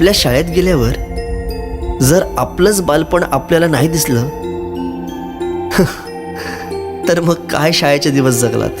आपल्या शाळेत गेल्यावर जर आपलंच बालपण आपल्याला नाही दिसलं तर मग काय शाळेचे दिवस जगलात?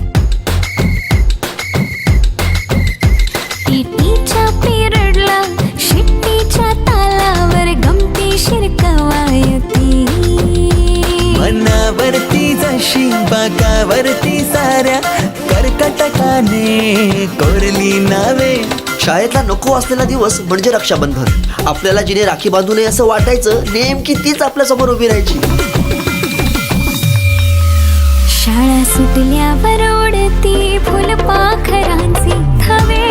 मनाने कोरली नवे. शाळेतला नको असलेला दिवस म्हणजे रक्षाबंधन. आपल्याला जिने राखी बांधू नये असं वाटायचं नेमकी तीच आपल्यासमोर उभी राहायची. शाळा सुटल्यावर ओढती फुलपाखरांचे थवे.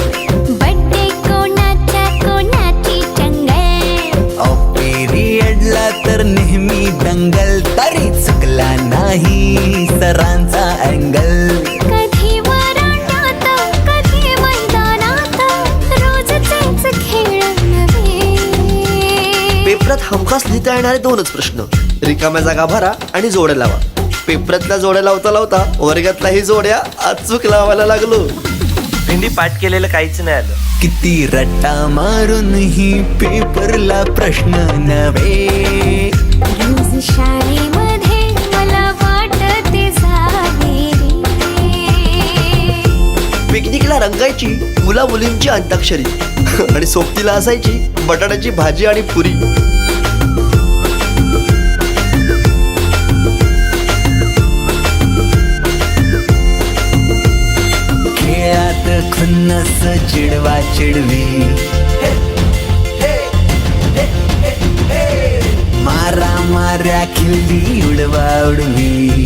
तर नेहमी दंगल तरी चुकला नाही सरांचा अँगल कधी वरांड्यात कधी मैदानात रोजचेच खेळ नव्हे पेपरात हमखास लिहिता येणारे दोनच प्रश्न. रिकाम्या जागा भरा आणि जोड्या लावा. पेपरातल्या जोड्या लावता लावता वर्गातल्याही जोड्या अचूक लावायला लागलो. भेंडी पाठ केलेलं काहीच नाही आलं. किती रट्टा मारूनही पेपरला प्रश्न नव्हे. पिकनिकला रंगायची मुला मुलींची अंताक्षरी. आणि सोबतीला असायची बटाट्याची भाजी आणि पुरी. खेळात खुन्नस चिडवा चिडवी. मारा माऱ्या खिल्ली उडवा उडवी.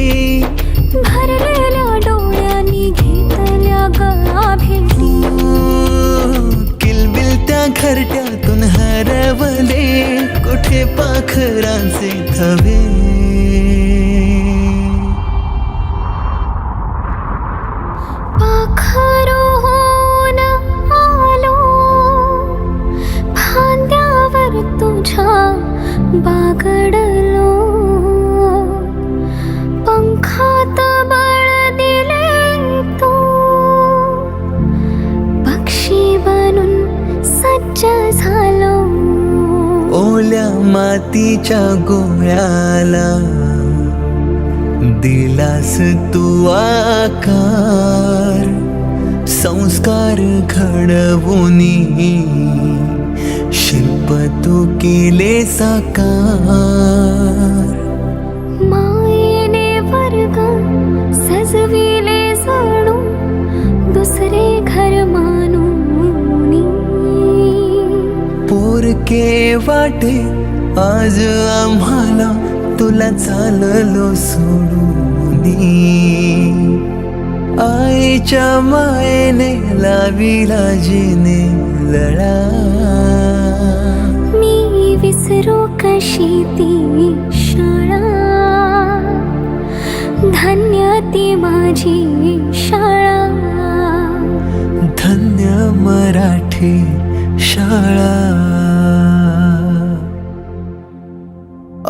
घरट्यातून हरवले. कुठे पाखरांचे थवे? ओल्या मातीच्या गोळ्याला दिलास तू आकार. संस्कार घडवून शिल्प तू केले साकार. वाटे. आज आम्हाला तुला चाललो सोडूनी आईच्या मायेने लाविला जिने लळा. मी विसरू कशी ती शाळा? धन्य ती माझी शाळा. धन्य मराठी शाळा.